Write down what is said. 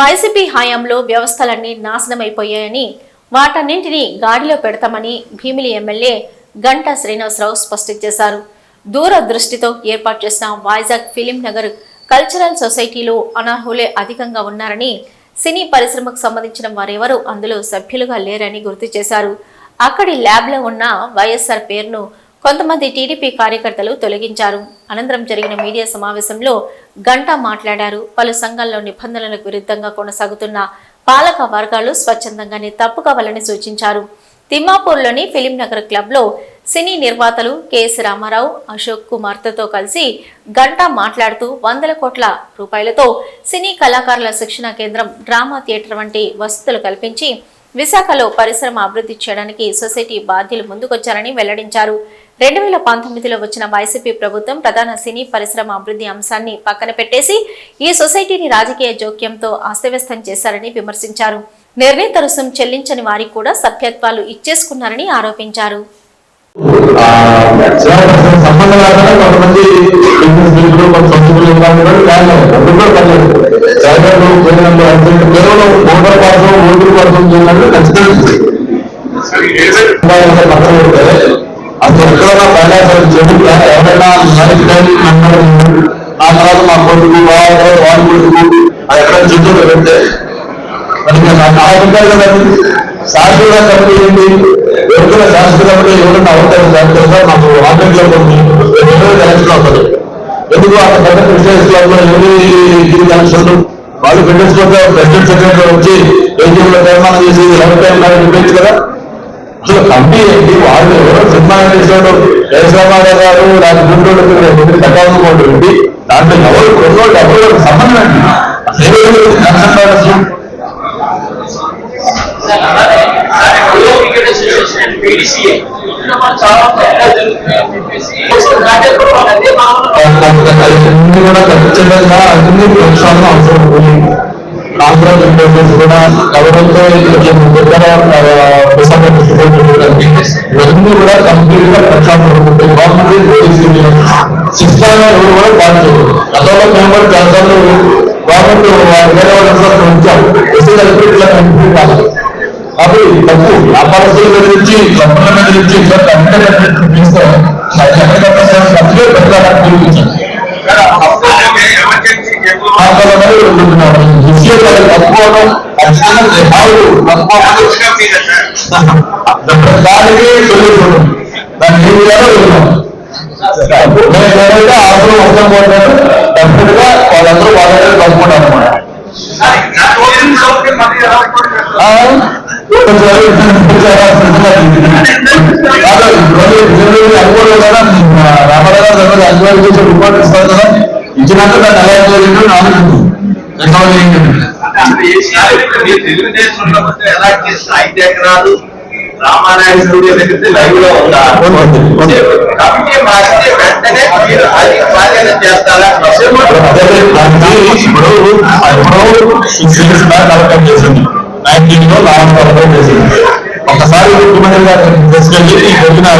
YCP హయాంలో వ్యవస్థలన్నీ నాశనమైపోయాయని వాటన్నింటినీ గాడిలో పెడతామని భీమిలి ఎమ్మెల్యే గంటా శ్రీనివాసరావు స్పష్టం చేశారు. దూరదృష్టితో ఏర్పాటు చేసిన వైజాగ్ ఫిలిం నగర్ కల్చరల్ సొసైటీలో అనర్హులే అధికంగా ఉన్నారని సినీ పరిశ్రమకు సంబంధించిన వారెవరూ అందులో సభ్యులుగా లేరని గుర్తు చేశారు. అక్కడి ల్యాబ్లో ఉన్న వైఎస్ఆర్ పేరును కొంతమంది టీడీపీ కార్యకర్తలు తొలగించారు. అనంతరం జరిగిన మీడియా సమావేశంలో గంటా మాట్లాడారు. పలు సంఘాల్లో నిబంధనలకు విరుద్ధంగా కొనసాగుతున్న పాలక వర్గాలు స్వచ్ఛందంగానే తప్పుకోవాలని సూచించారు. తిమ్మాపూర్లోని ఫిలిం నగర్ క్లబ్లో సినీ నిర్మాతలు కెఎస్ రామారావు అశోక్ కుమార్తెతో కలిసి గంటా మాట్లాడుతూ వందల కోట్ల రూపాయలతో సినీ కళాకారుల శిక్షణ కేంద్రం డ్రామా థియేటర్ వంటి వసతులు కల్పించి విశాఖలో పరిశ్రమ అభివృద్ధి చేయడానికి సొసైటీ బాధ్యులు ముందుకొచ్చారని వెల్లడించారు. రెండు వేల పంతొమ్మిదిలో వచ్చిన వైసీపీ ప్రభుత్వం ప్రధాన సినీ పరిశ్రమ అభివృద్ధి అంశాన్ని పక్కన పెట్టేసి ఈ సొసైటీని రాజకీయ జోక్యంతో అస్తవ్యస్తం చేశారని విమర్శించారు. నిర్ణీత రుసుం చెల్లించని వారికి కూడా సభ్యత్వాలు ఇచ్చేసుకున్నారని ఆరోపించారు. సంబంధం లేకుండా కేవలం ఓటర్ కోసం ఓటర్ కోసం ఖచ్చితంగా పక్కన అసలు ఎక్కడైనా ఎవరైనా అన్నారు ఆ తర్వాత మా కొడుకు కొడుకు అది ఎక్కడ చెట్టులో పెడితే మనకి కమిటీ ఎవరికైనా శాశ్వత కమిటీ ఎవరైనా అవుతారు మాకు? ఆన్లైన్లో ఎందుకు అంత పెద్ద క్రిస్టియన్స్ క్లబ్లో ఎవరి వాళ్ళు ప్రెసిడెన్స్ ప్రెసిడెంట్ సెక్రటరీ వచ్చి ఏజీలో తీర్మానం చేసి ఎవరి టైం కదా అసలు కమిటీ ఏంటి వాళ్ళు ఎవరో సినిమా చేశాడు జయశ్రామారావు గారు లేకపోతే గుంటూరు కట్టాలనుకోండి ఏంటి దాంట్లో ఎవరు కొన్నోళ్ళు ఎవరు సంబంధం అండి అసలు ఏ కన్సల్ట్ అన్ని కూడా ఖచ్చితంగా అన్ని ప్రక్షాళన అవసరం ఉంది కాంగ్రెస్ ఇంటర్వ్యూస్ కూడా ఎవరైతే ఇవన్నీ కూడా కంప్లీట్గా ప్రక్షాళన గవర్నమెంట్ శిక్షణ ఎవరు కూడా పాటించదు గతంలో మేము గతంలో గవర్నమెంట్ వేరే వాళ్ళ ఉంచాం ఎస్సీ ఇట్లా కంప్లీట్ కాదు కాబట్టి తప్పు వ్యాపారస్తుల గురించి నుంచి గురించి మీద ఇట్లా కంపెనీ తీస్తే దానికి దాన్ని డెఫినెట్గా వాళ్ళందరూ వాళ్ళందరూ కలుపుకుంటారు అనమాట రామారావు గారు అడ్వైజ్ చేసే రిపోర్ట్ ఇస్తారు కదా ఇచ్చినాక దాన్ని ఎలా చేయాలంటే నాలుగు ఐదు ఎకరాలు రామానాయుడు లైవ్లో ఉందా మారితే వెంటనే మీరు అది బాధ్యత చేస్తారా ఇప్పుడు ఇప్పుడు సిక్స్ ఇయర్స్ బ్యాక్లో లాంగ్ ఒకసారి ముఖ్యమంత్రి గారు తీసుకెళ్ళి ఈ వెబినార్